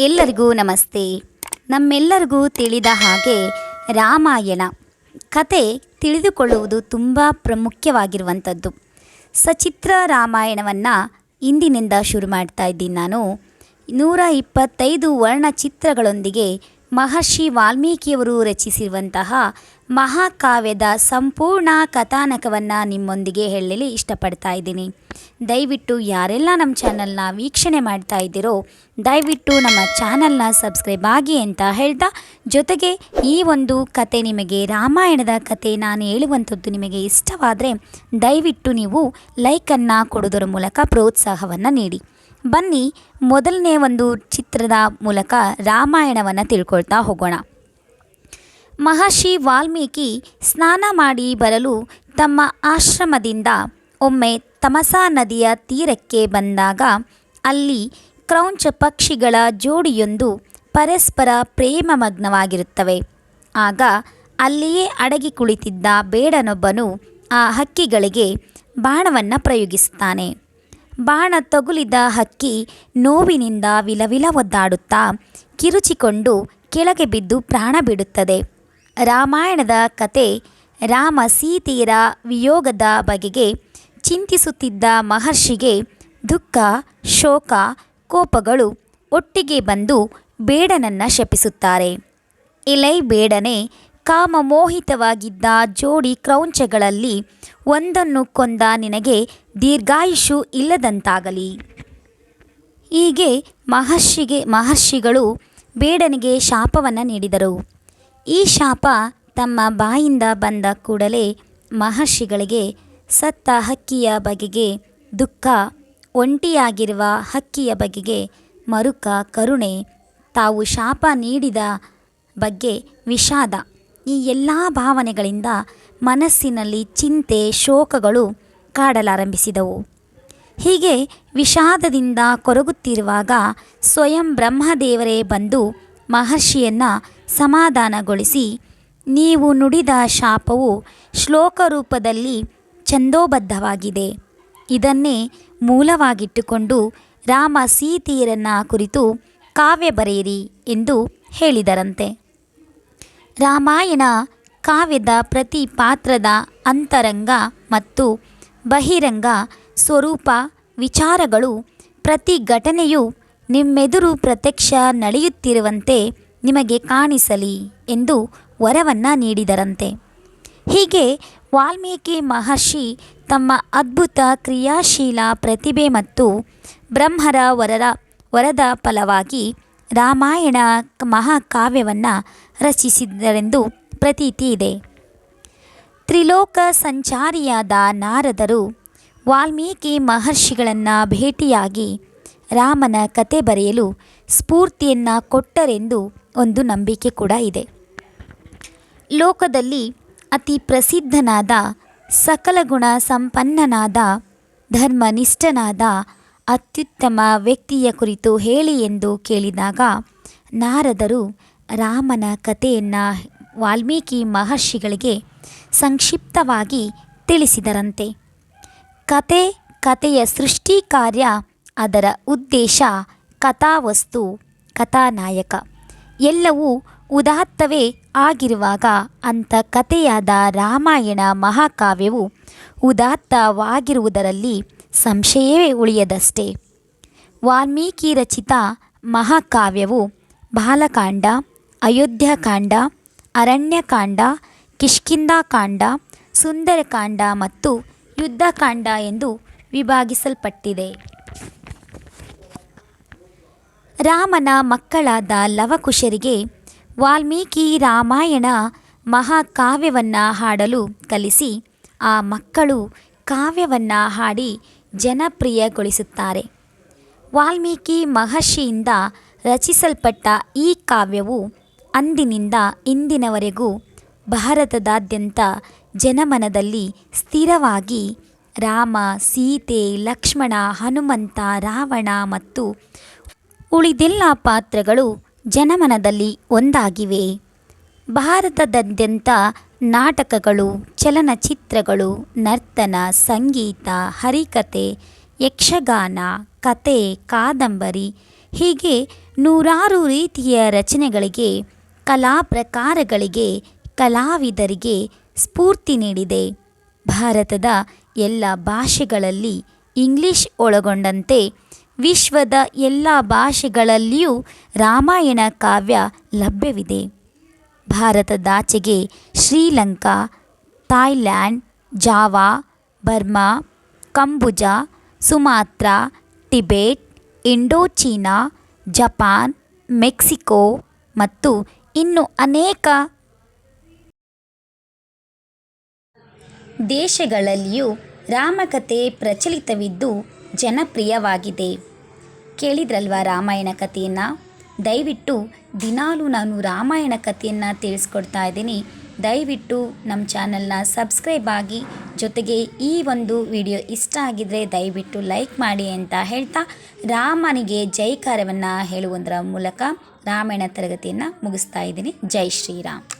ಎಲ್ಲರಿಗೂ ನಮಸ್ತೆ. ನಮ್ಮೆಲ್ಲರಿಗೂ ತಿಳಿದ ಹಾಗೆ ರಾಮಾಯಣ ಕತೆ ತಿಳಿದುಕೊಳ್ಳುವುದು ತುಂಬ ಪ್ರಾಮುಖ್ಯವಾಗಿರುವಂಥದ್ದು. ಸಚಿತ್ರ ರಾಮಾಯಣವನ್ನು ಇಂದಿನಿಂದ ಶುರು ಮಾಡ್ತಾ ಇದ್ದೀನಿ ನಾನು. ನೂರ ಇಪ್ಪತ್ತೈದು ವರ್ಣಚಿತ್ರಗಳೊಂದಿಗೆ ಮಹರ್ಷಿ ವಾಲ್ಮೀಕಿಯವರು ರಚಿಸಿರುವಂತಹ ಮಹಾಕಾವ್ಯದ ಸಂಪೂರ್ಣ ಕಥಾನಕವನ್ನು ನಿಮ್ಮೊಂದಿಗೆ ಹೇಳಲಿ ಇಷ್ಟಪಡ್ತಾ ಇದ್ದೀನಿ. ದಯವಿಟ್ಟು ಯಾರೆಲ್ಲ ನಮ್ಮ ಚಾನಲ್ನ ವೀಕ್ಷಣೆ ಮಾಡ್ತಾ ಇದ್ದೀರೋ, ದಯವಿಟ್ಟು ನಮ್ಮ ಚಾನಲ್ನ ಸಬ್ಸ್ಕ್ರೈಬ್ ಆಗಿ ಅಂತ ಹೇಳ್ತಾ, ಜೊತೆಗೆ ಈ ಒಂದು ಕತೆ ನಿಮಗೆ ರಾಮಾಯಣದ ಕತೆ ನಾನು ಹೇಳುವಂಥದ್ದು ನಿಮಗೆ ಇಷ್ಟವಾದರೆ ದಯವಿಟ್ಟು ನೀವು ಲೈಕನ್ನು ಕೊಡೋದರ ಮೂಲಕ ಪ್ರೋತ್ಸಾಹವನ್ನು ನೀಡಿ. ಬನ್ನಿ ಮೊದಲನೇ ಒಂದು ಚಿತ್ರದ ಮೂಲಕ ರಾಮಾಯಣವನ್ನು ತಿಳ್ಕೊಳ್ತಾ ಹೋಗೋಣ. ಮಹರ್ಷಿ ವಾಲ್ಮೀಕಿ ಸ್ನಾನ ಮಾಡಿ ಬರಲು ತಮ್ಮ ಆಶ್ರಮದಿಂದ ಒಮ್ಮೆ ತಮಸಾ ನದಿಯ ತೀರಕ್ಕೆ ಬಂದಾಗ ಅಲ್ಲಿ ಕ್ರೌಂಚ ಪಕ್ಷಿಗಳ ಜೋಡಿಯೊಂದು ಪರಸ್ಪರ ಪ್ರೇಮಮಗ್ನವಾಗಿರುತ್ತವೆ. ಆಗ ಅಲ್ಲಿಯೇ ಅಡಗಿ ಕುಳಿತಿದ್ದ ಬೇಡನೊಬ್ಬನು ಆ ಹಕ್ಕಿಗಳಿಗೆ ಬಾಣವನ್ನು ಪ್ರಯೋಗಿಸುತ್ತಾನೆ. ಬಾಣ ತಗುಲಿದ ಹಕ್ಕಿ ನೋವಿನಿಂದ ವಿಲವಿಲ ಒದ್ದಾಡುತ್ತಾ ಕಿರುಚಿಕೊಂಡು ಕೆಳಗೆ ಬಿದ್ದು ಪ್ರಾಣ ಬಿಡುತ್ತದೆ. ರಾಮಾಯಣದ ಕತೆ ರಾಮ ಸೀತೆಯರ ವಿಯೋಗದ ಬಗೆಗೆ ಚಿಂತಿಸುತ್ತಿದ್ದ ಮಹರ್ಷಿಗೆ ದುಃಖ, ಶೋಕ, ಕೋಪಗಳು ಒಟ್ಟಿಗೆ ಬಂದು ಬೇಡನನ್ನು ಶಪಿಸುತ್ತಾರೆ. ಇಲೈ ಬೇಡನೆ ಕಾಮಮೋಹಿತವಾಗಿದ್ದ ಜೋಡಿ ಕ್ರೌಂಚಗಳಲ್ಲಿ ಒಂದನ್ನು ಕೊಂದ ನಿನಗೆ ದೀರ್ಘಾಯುಷು ಇಲ್ಲದಂತಾಗಲಿ. ಹೀಗೆ ಮಹರ್ಷಿಗೆ, ಮಹರ್ಷಿಗಳು ಬೇಡನಿಗೆ ಶಾಪವನ್ನು ನೀಡಿದರು. ಈ ಶಾಪ ತಮ್ಮ ಬಾಯಿಂದ ಬಂದ ಕೂಡಲೇ ಮಹರ್ಷಿಗಳಿಗೆ ಸತ್ತ ಹಕ್ಕಿಯ ಬಗೆಗೆ ದುಃಖ, ಒಂಟಿಯಾಗಿರುವ ಹಕ್ಕಿಯ ಬಗೆಗೆ ಮರುಕ, ಕರುಣೆ, ತಾವು ಶಾಪ ನೀಡಿದ ಬಗ್ಗೆ ವಿಷಾದ. ಈ ಎಲ್ಲ ಭಾವನೆಗಳಿಂದ ಮನಸ್ಸಿನಲ್ಲಿ ಚಿಂತೆ, ಶೋಕಗಳು ಕಾಡಲಾರಂಭಿಸಿದವು. ಹೀಗೆ ವಿಷಾದದಿಂದ ಕೊರಗುತ್ತಿರುವಾಗ ಸ್ವಯಂ ಬ್ರಹ್ಮದೇವರೇ ಬಂದು ಮಹರ್ಷಿಯನ್ನು ಸಮಾಧಾನಗೊಳಿಸಿ, ನೀವು ನುಡಿದ ಶಾಪವು ಶ್ಲೋಕ ರೂಪದಲ್ಲಿ ಛಂದೋಬದ್ಧವಾಗಿದೆ. ಇದನ್ನೇ ಮೂಲವಾಗಿಟ್ಟುಕೊಂಡು ರಾಮ ಸೀತೆಯರನ್ನ ಕುರಿತು ಕಾವ್ಯ ಬರೆಯಿರಿ ಎಂದು ಹೇಳಿದರಂತೆ. ರಾಮಾಯಣ ಕಾವ್ಯದ ಪ್ರತಿ ಪಾತ್ರದ ಅಂತರಂಗ ಮತ್ತು ಬಹಿರಂಗ ಸ್ವರೂಪ ವಿಚಾರಗಳು ಪ್ರತಿ ಘಟನೆಯು ನಿಮ್ಮೆದುರು ಪ್ರತ್ಯಕ್ಷ ನಡೆಯುತ್ತಿರುವಂತೆ ನಿಮಗೆ ಕಾಣಿಸಲಿ ಎಂದು ವರವನ್ನು ನೀಡಿದರಂತೆ. ಹೀಗೆ ವಾಲ್ಮೀಕಿ ಮಹರ್ಷಿ ತಮ್ಮ ಅದ್ಭುತ ಕ್ರಿಯಾಶೀಲ ಪ್ರತಿಭೆ ಮತ್ತು ಬ್ರಹ್ಮರ ವರರ ವರದ ಫಲವಾಗಿ ರಾಮಾಯಣ ಮಹಾಕಾವ್ಯವನ್ನು ರಚಿಸಿದರೆಂದು ಪ್ರತೀತಿ ಇದೆ. ತ್ರಿಲೋಕ ಸಂಚಾರಿಯಾದ ನಾರದರು ವಾಲ್ಮೀಕಿ ಮಹರ್ಷಿಗಳನ್ನು ಭೇಟಿಯಾಗಿ ರಾಮನ ಕತೆ ಬರೆಯಲು ಸ್ಫೂರ್ತಿಯನ್ನು ಕೊಟ್ಟರೆಂದು ಒಂದು ನಂಬಿಕೆ ಕೂಡ ಇದೆ. ಲೋಕದಲ್ಲಿ ಅತಿ ಪ್ರಸಿದ್ಧನಾದ ಸಕಲ ಗುಣ ಸಂಪನ್ನನಾದ, ಧರ್ಮನಿಷ್ಠನಾದ, ಅತ್ಯುತ್ತಮ ವ್ಯಕ್ತಿಯ ಕುರಿತು ಹೇಳಿ ಎಂದು ಕೇಳಿದಾಗ ನಾರದರು ರಾಮನ ಕಥೆಯನ್ನು ವಾಲ್ಮೀಕಿ ಮಹರ್ಷಿಗಳಿಗೆ ಸಂಕ್ಷಿಪ್ತವಾಗಿ ತಿಳಿಸಿದರಂತೆ. ಕತೆ ಕಥೆಯ ಸೃಷ್ಟಿ ಕಾರ್ಯ, ಅದರ ಉದ್ದೇಶ ಕಥಾವಸ್ತು, ಕಥಾನಾಯಕ. ಎಲ್ಲವೂ ಉದಾತ್ತವೇ ಆಗಿರುವಾಗ ಅಂಥ ಕಥೆಯಾದ ರಾಮಾಯಣ ಮಹಾಕಾವ್ಯವು ಉದಾತ್ತವಾಗಿರುವುದರಲ್ಲಿ ಸಂಶಯವೇ ಉಳಿಯದಷ್ಟೇ. ವಾಲ್ಮೀಕಿ ರಚಿತ ಮಹಾಕಾವ್ಯವು ಬಾಲಕಾಂಡ ಅಯೋಧ್ಯಕಾಂಡ, ಅರಣ್ಯಕಾಂಡ, ಕಿಷ್ಕಿಂಧಾಕಾಂಡ, ಸುಂದರಕಾಂಡ ಮತ್ತು ಯುದ್ಧಕಾಂಡ ಎಂದು ವಿಭಾಗಿಸಲ್ಪಟ್ಟಿದೆ. ರಾಮನ ಮಕ್ಕಳಾದ ಲವಕುಶರಿಗೆ ವಾಲ್ಮೀಕಿ ರಾಮಾಯಣ ಮಹಾಕಾವ್ಯವನ್ನು ಹಾಡಲು ಕಲಿಸಿ, ಆ ಮಕ್ಕಳು ಕಾವ್ಯವನ್ನು ಹಾಡಿ ಜನಪ್ರಿಯಗೊಳಿಸುತ್ತಾರೆ. ವಾಲ್ಮೀಕಿ ಮಹರ್ಷಿಯಿಂದ ರಚಿಸಲ್ಪಟ್ಟ ಈ ಕಾವ್ಯವು ಅಂದಿನಿಂದ ಇಂದಿನವರೆಗೂ ಭಾರತದಾದ್ಯಂತ ಜನಮನದಲ್ಲಿ ಸ್ಥಿರವಾಗಿ ರಾಮ, ಸೀತೆ, ಲಕ್ಷ್ಮಣ, ಹನುಮಂತ, ರಾವಣ ಮತ್ತು ಉಳಿದೆಲ್ಲ ಪಾತ್ರಗಳು ಜನಮನದಲ್ಲಿ ಒಂದಾಗಿವೆ. ಭಾರತದಾದ್ಯಂತ ನಾಟಕಗಳು, ಚಲನಚಿತ್ರಗಳು, ನರ್ತನ, ಸಂಗೀತ, ಹರಿಕತೆ, ಯಕ್ಷಗಾನ, ಕತೆ, ಕಾದಂಬರಿ ಹೀಗೆ ನೂರಾರು ರೀತಿಯ ರಚನೆಗಳಿಗೆ ಕಲಾ ಪ್ರಕಾರಗಳಿಗೆ ಕಲಾವಿದರಿಗೆ ಸ್ಫೂರ್ತಿ ನೀಡಿದೆ. ಭಾರತದ ಎಲ್ಲ ಭಾಷೆಗಳಲ್ಲಿ ಇಂಗ್ಲಿಷ್ ಒಳಗೊಂಡಂತೆ ವಿಶ್ವದ ಎಲ್ಲ ಭಾಷೆಗಳಲ್ಲಿಯೂ ರಾಮಾಯಣ ಕಾವ್ಯ ಲಭ್ಯವಿದೆ. ಭಾರತದಾಚೆಗೆ Sri Lanka Thailand Java, Burma, Kambuja, Sumatra, Tibet, Indochina, Japan, Mexico ಮತ್ತು ಇನ್ನು ಅನೇಕ ದೇಶಗಳಲ್ಲಿಯೂ ರಾಮಕಥೆ ಪ್ರಚಲಿತವಿದ್ದು ಜನಪ್ರಿಯವಾಗಿದೆ. ಕೇಳಿದ್ರಲ್ವಾ ರಾಮಾಯಣ ಕಥೆಯನ್ನು? ದಯವಿಟ್ಟು ದಿನಾಲೂ ನಾನು ರಾಮಾಯಣ ಕಥೆಯನ್ನು ತಿಳಿಸ್ಕೊಡ್ತಾ ಇದ್ದೀನಿ. ದಯವಿಟ್ಟು ನಮ್ಮ ಚಾನಲ್ನ ಸಬ್ಸ್ಕ್ರೈಬ್ ಆಗಿ, ಜೊತೆಗೆ ಈ ಒಂದು ವಿಡಿಯೋ ಇಷ್ಟ ಆಗಿದ್ದರೆ ದಯವಿಟ್ಟು ಲೈಕ್ ಮಾಡಿ ಅಂತ ಹೇಳ್ತಾ, ರಾಮನಿಗೆ ಜೈಕಾರವನ್ನು ಹೇಳುವುದರ ಮೂಲಕ ರಾಮಾಯಣ ತರಗತಿಯನ್ನು ಮುಗಿಸ್ತಾ ಇದ್ದೀನಿ. ಜೈ ಶ್ರೀರಾಮ್.